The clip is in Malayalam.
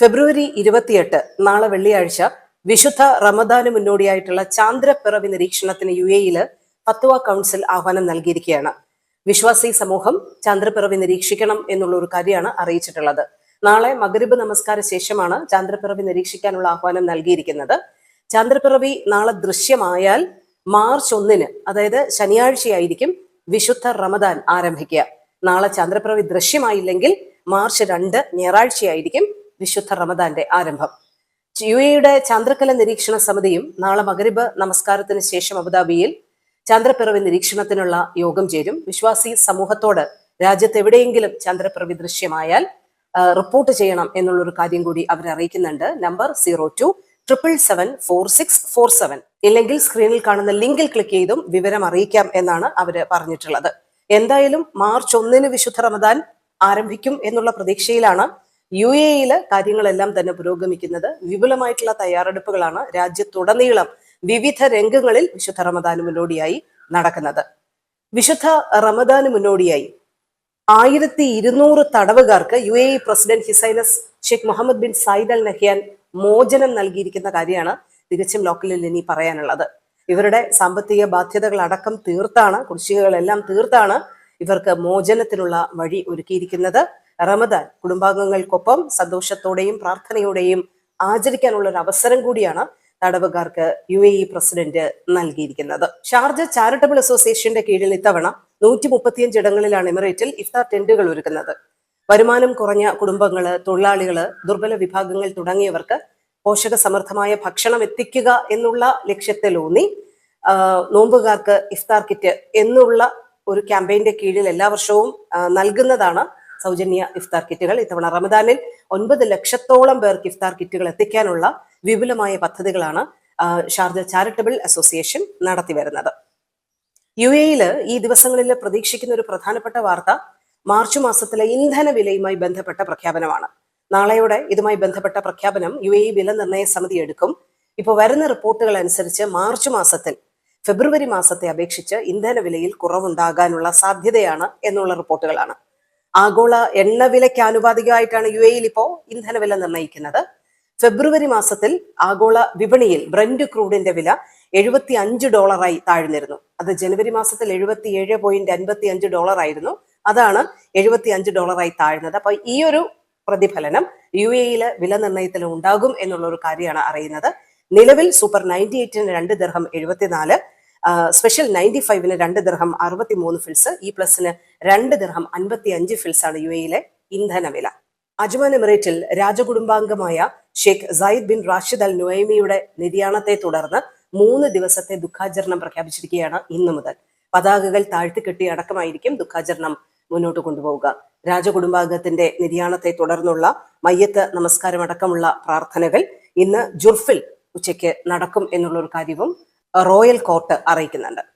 ഫെബ്രുവരി ഇരുപത്തിയെട്ട് നാളെ വെള്ളിയാഴ്ച വിശുദ്ധ റമദാന് മുന്നോടിയായിട്ടുള്ള ചാന്ദ്രപ്പിറവി നിരീക്ഷണത്തിന് യു എയിൽ ഫത്വ കൗൺസിൽ ആഹ്വാനം നൽകിയിരിക്കുകയാണ്. വിശ്വാസി സമൂഹം ചാന്ദ്രപ്പിറവി നിരീക്ഷിക്കണം എന്നുള്ള ഒരു കാര്യമാണ് അറിയിച്ചിട്ടുള്ളത്. നാളെ മകരീബ് നമസ്കാര ശേഷമാണ് ചാന്ദ്രപ്പിറവി നിരീക്ഷിക്കാനുള്ള ആഹ്വാനം നൽകിയിരിക്കുന്നത്. ചാന്ദ്രപ്പിറവി നാളെ ദൃശ്യമായാൽ മാർച്ച് ഒന്നിന് അതായത് ശനിയാഴ്ചയായിരിക്കും വിശുദ്ധ റമദാൻ ആരംഭിക്കുക. നാളെ ചാന്ദ്രപ്പിറവി ദൃശ്യമായില്ലെങ്കിൽ മാർച്ച് രണ്ട് ഞായറാഴ്ചയായിരിക്കും വിശുദ്ധ റമദാന്റെ ആരംഭം. യു എയുടെ ചന്ദ്രക്കല നിരീക്ഷണ സമിതിയും നാളെ മകരിബ് നമസ്കാരത്തിന് ശേഷം അബുദാബിയിൽ ചന്ദ്രപ്പിറവി നിരീക്ഷണത്തിനുള്ള യോഗം ചേരും. വിശ്വാസി സമൂഹത്തോട് രാജ്യത്ത് എവിടെയെങ്കിലും ചന്ദ്രപ്പിറവി ദൃശ്യമായാൽ റിപ്പോർട്ട് ചെയ്യണം എന്നുള്ള ഒരു കാര്യം കൂടി അവർ അറിയിക്കുന്നുണ്ട്. Number zero two triple seven four six four seven. ഇല്ലെങ്കിൽ സ്ക്രീനിൽ കാണുന്ന ലിങ്കിൽ ക്ലിക്ക് ചെയ്തും വിവരം അറിയിക്കാം എന്നാണ് അവർ പറഞ്ഞിട്ടുള്ളത്. എന്തായാലും മാർച്ച് ഒന്നിന് വിശുദ്ധ റമദാൻ ആരംഭിക്കും എന്നുള്ള പ്രതീക്ഷയിലാണ് യു എ എയിൽ കാര്യങ്ങളെല്ലാം തന്നെ പുരോഗമിക്കുന്നത് വിപുലമായിട്ടുള്ള തയ്യാറെടുപ്പുകളാണ് രാജ്യത്തുടനീളം വിവിധ രംഗങ്ങളിൽ വിശുദ്ധ റമദാന് മുന്നോടിയായി നടക്കുന്നത്. വിശുദ്ധ റമദാന് മുന്നോടിയായി ആയിരത്തി ഇരുന്നൂറ് തടവുകാർക്ക് U A E president His Highness Sheikh Mohamed bin Zayed Al Nahyan മോചനം നൽകിയിരിക്കുന്ന കാര്യമാണ് തികച്ചും ലോക്കലിൽ ഇനി പറയാനുള്ളത്. ഇവരുടെ സാമ്പത്തിക ബാധ്യതകൾ അടക്കം തീർത്താണ് കുടിശ്ശികകളെല്ലാം തീർത്താണ് ഇവർക്ക് മോചനത്തിനുള്ള വഴി ഒരുക്കിയിരിക്കുന്നത്. റമദാൻ കുടുംബാംഗങ്ങൾക്കൊപ്പം സന്തോഷത്തോടെയും പ്രാർത്ഥനയോടെയും ആചരിക്കാനുള്ള ഒരു അവസരം കൂടിയാണ് തടവുകാർക്ക് യു എ ഇ പ്രസിഡന്റ് നൽകിയിരിക്കുന്നത്. ഷാർജ ചാരിറ്റബിൾ അസോസിയേഷന്റെ കീഴിൽ ഇത്തവണ നൂറ്റി മുപ്പത്തിയഞ്ച് ഇടങ്ങളിലാണ് എമിറേറ്റിൽ ഇഫ്താർ ടെന്റുകൾ ഒരുക്കുന്നത്. വരുമാനം കുറഞ്ഞ കുടുംബങ്ങൾ തൊഴിലാളികൾ ദുർബല വിഭാഗങ്ങൾ തുടങ്ങിയവർക്ക് പോഷക സമൃദ്ധമായ ഭക്ഷണം എത്തിക്കുക എന്നുള്ള ലക്ഷ്യത്തിലൂന്നി നോമ്പുകാർക്ക് ഇഫ്താർ കിറ്റ് എന്നുള്ള ഒരു ക്യാമ്പയിന്റെ കീഴിൽ എല്ലാ വർഷവും നൽകുന്നതാണ് സൗജന്യ ഇഫ്താർ കിറ്റുകൾ. ഇത്തവണ റമദാനിൽ ഒൻപത് ലക്ഷത്തോളം പേർക്ക് ഇഫ്താർ കിറ്റുകൾ എത്തിക്കാനുള്ള വിപുലമായ പദ്ധതികളാണ് ഷാർജ ചാരിറ്റബിൾ അസോസിയേഷൻ നടത്തി വരുന്നത്. യു എയിൽ ഈ ദിവസങ്ങളിൽ പ്രതീക്ഷിക്കുന്ന ഒരു പ്രധാനപ്പെട്ട വാർത്ത മാർച്ച് മാസത്തിലെ ഇന്ധന വിലയുമായി ബന്ധപ്പെട്ട പ്രഖ്യാപനമാണ്. നാളെയോടെ ഇതുമായി ബന്ധപ്പെട്ട പ്രഖ്യാപനം യു എ വില നിർണയ സമിതി എടുക്കും. ഇപ്പോൾ വരുന്ന റിപ്പോർട്ടുകൾ അനുസരിച്ച് മാർച്ച് മാസത്തിൽ ഫെബ്രുവരി മാസത്തെ അപേക്ഷിച്ച് ഇന്ധന വിലയിൽ കുറവുണ്ടാകാനുള്ള സാധ്യതയാണ് എന്നുള്ള റിപ്പോർട്ടുകളാണ്. ആഗോള എണ്ണ വിലയ്ക്ക് ആനുപാതികമായിട്ടാണ് യു എയിൽ ഇപ്പോൾ ഇന്ധനവില നിർണയിക്കുന്നത്. ഫെബ്രുവരി മാസത്തിൽ ആഗോള വിപണിയിൽ ബ്രന്റ് ക്രൂഡിന്റെ വില എഴുപത്തി അഞ്ച് ഡോളറായി താഴ്ന്നിരുന്നു. അത് ജനുവരി മാസത്തിൽ എഴുപത്തി ഏഴ് പോയിന്റ് അൻപത്തി അഞ്ച് ഡോളർ ആയിരുന്നു അതാണ് എഴുപത്തി അഞ്ച് ഡോളറായി താഴ്ന്നത്. അപ്പൊ ഈ ഒരു പ്രതിഫലനം യു എയിലെ വില നിർണയത്തിൽ ഉണ്ടാകും എന്നുള്ള ഒരു കാര്യമാണ് അറിയുന്നത്. നിലവിൽ സൂപ്പർ നയന്റി എയ്റ്റിന് രണ്ട് ദർഹം എഴുപത്തിനാല് സ്പെഷ്യൽ നയന്റി ഫൈവിന് രണ്ട് ദിർഹം അറുപത്തി മൂന്ന് ഫിൽസ് ഇ പ്ലസിന് രണ്ട് ദിർഹം അൻപത്തി അഞ്ച് ഫിൽസ് ആണ് യു എയിലെ ഇന്ധന വില. അജ്മാൻ എമിറേറ്റിൽ രാജകുടുംബാംഗമായ Sheikh Saeed bin Rashid Al നുഐമിയുടെ നിര്യാണത്തെ തുടർന്ന് മൂന്ന് ദിവസത്തെ ദുഃഖാചരണം പ്രഖ്യാപിച്ചിരിക്കുകയാണ് ഇന്നു മുതൽ. പതാകകൾ താഴ്ത്തിക്കെട്ടി അടക്കമായിരിക്കും ദുഃഖാചരണം മുന്നോട്ട് കൊണ്ടുപോവുക. രാജകുടുംബാംഗത്തിന്റെ നിര്യാണത്തെ തുടർന്നുള്ള മയ്യത്ത് നമസ്കാരം അടക്കമുള്ള പ്രാർത്ഥനകൾ ഇന്ന് ജുർഫിൽ ഉച്ചയ്ക്ക് നടക്കും എന്നുള്ള ഒരു കാര്യവും റോയൽ കോർട്ട് അറിയിക്കുന്നുണ്ട്.